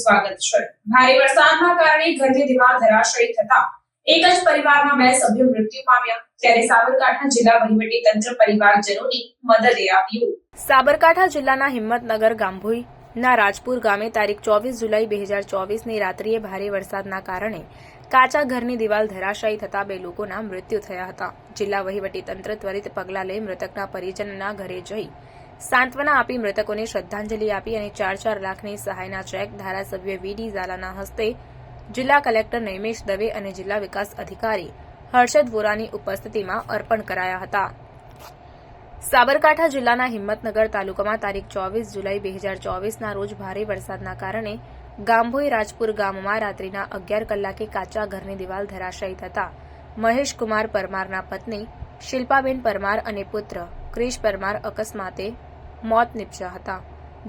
સ્વાગત છે. ભારે વરસાદના કારણે ઘરની દીવાલ ધરાશયી થતા એક જ પરિવારના બે સભ્યો મૃત્યુ પામ્યા. ત્યારે સાબરકાંઠા જિલ્લા વહીવટી તંત્ર પરિવારજનોની મદદે આવ્યું. સાબરકાંઠા જિલ્લાના હિંમતનગર ગાંભોઈના રાજપુર ગામે તારીખ ચોવીસ જુલાઈ બે હજાર ચોવીસની રાત્રિએ ભારે વરસાદના કારણે કાચા ઘરની દિવાલ ધરાશાયી થતા બે લોકોના મૃત્યુ થયા હતા. જિલ્લા વહીવટી તંત્ર ત્વરિત પગલાં લઈ મૃતકના પરિજનના ઘરે જઈ સાંત્વના આપી મૃતકોને શ્રદ્ધાંજલિ આપી અને ચાર ચાર લાખની સહાયના ચેક ધારાસભ્ય વીડી ઝાલાના હસ્તે જિલ્લા કલેક્ટર નૈમેશ દવે અને જિલ્લા વિકાસ અધિકારી હર્ષદ વોરાની ઉપસ્થિતિમાં અર્પણ કરાયા હતા. સાબરકાંઠા જિલ્લાના હિંમતનગર તાલુકામાં તારીખ ચોવીસ જુલાઈ બે હજાર ચોવીસના રોજ ભારે વરસાદના કારણે ગાંભોઈ રાજપુર ગામમાં રાત્રિના અગિયાર કલાકે કાચા ઘરની દિવાલ ધરાશાયી થતા મહેશકુમાર પરમારના પત્ની શિલ્પાબેન પરમાર અને પુત્ર ક્રિશ પરમાર અકસ્માતે મોત નીપજ્યા હતા.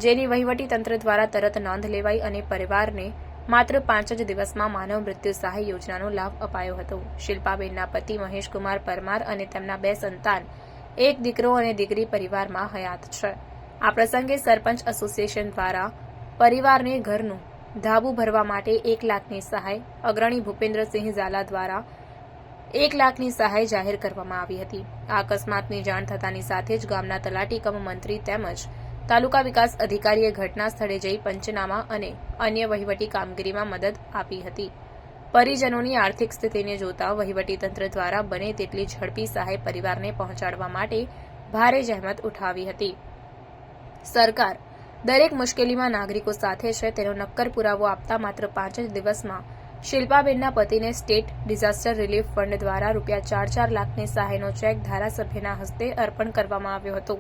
જેની વહીવટી તંત્ર દ્વારા તરત નોંધ લેવાઈ અને પરિવારને માત્ર પાંચ જ દિવસમાં માનવ મૃત્યુ સહાય યોજનાનો લાભ અપાયો હતો. શિલ્પાબેનના પતિ મહેશકુમાર પરમાર અને તેમના બે સંતાન, એક દીકરો અને દીકરી પરિવારમાં હયાત છે. આ પ્રસંગે સરપંચ એસોસિએશન દ્વારા પરિવારને ઘરનું ધાબુ ભરવા માટે એક લાખની સહાય અગ્રણી ભૂપેન્દ્રસિંહ ઝાલા દ્વારા એક લાખની સહાય જાહેર કરવામાં આવી હતી. આ અકસ્માતની જાણ થતાની સાથે જ ગામના તલાટી કમ મંત્રી તેમજ તાલુકા વિકાસ અધિકારીએ ઘટના સ્થળે જઈ પંચનામા અને અન્ય વહીવટી કામગીરીમાં મદદ આપી હતી. પરિજનોની આર્થિક સ્થિતિને જોતા વહીવટીતંત્ર દ્વારા બને તેટલી ઝડપી સહાય પરિવારને પહોંચાડવા માટે ભારે જહેમત ઉઠાવી હતી. સરકાર દરેક મુશ્કેલીમાં નાગરિકો સાથે છે, તેનો નક્કર પુરાવો આપતા માત્ર પાંચ જ દિવસમાં શિલ્પાબેનના પતિને સ્ટેટ ડિઝાસ્ટર રિલીફ ફંડ દ્વારા રૂપિયા ચાર ચાર લાખની સહાયનો ચેક ધારાસભ્યના હસ્તે અર્પણ કરવામાં આવ્યો હતો.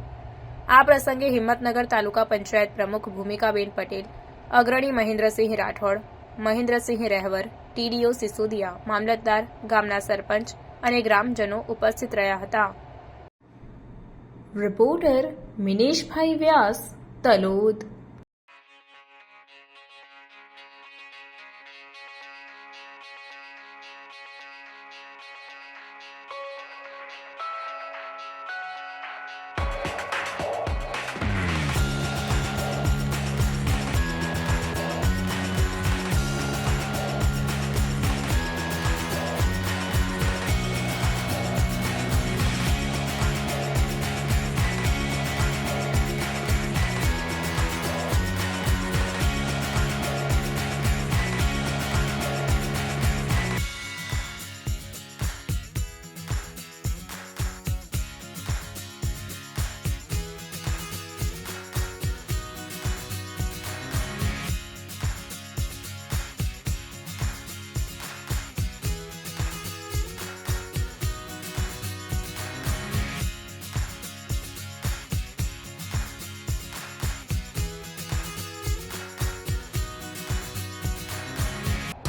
આ પ્રસંગે હિંમતનગર તાલુકા પંચાયત પ્રમુખ ભૂમિકાબેન પટેલ, અગ્રણી મહેન્દ્રસિંહ રાઠોડ, મહેન્દ્રસિંહ રહેવર, ટીડીઓ સિસોદિયા, મામલતદાર, ગામના સરપંચ અને ગ્રામજનો ઉપસ્થિત રહ્યા હતા. રિપોર્ટર મિનેશભાઈ વ્યાસ, તલોદ.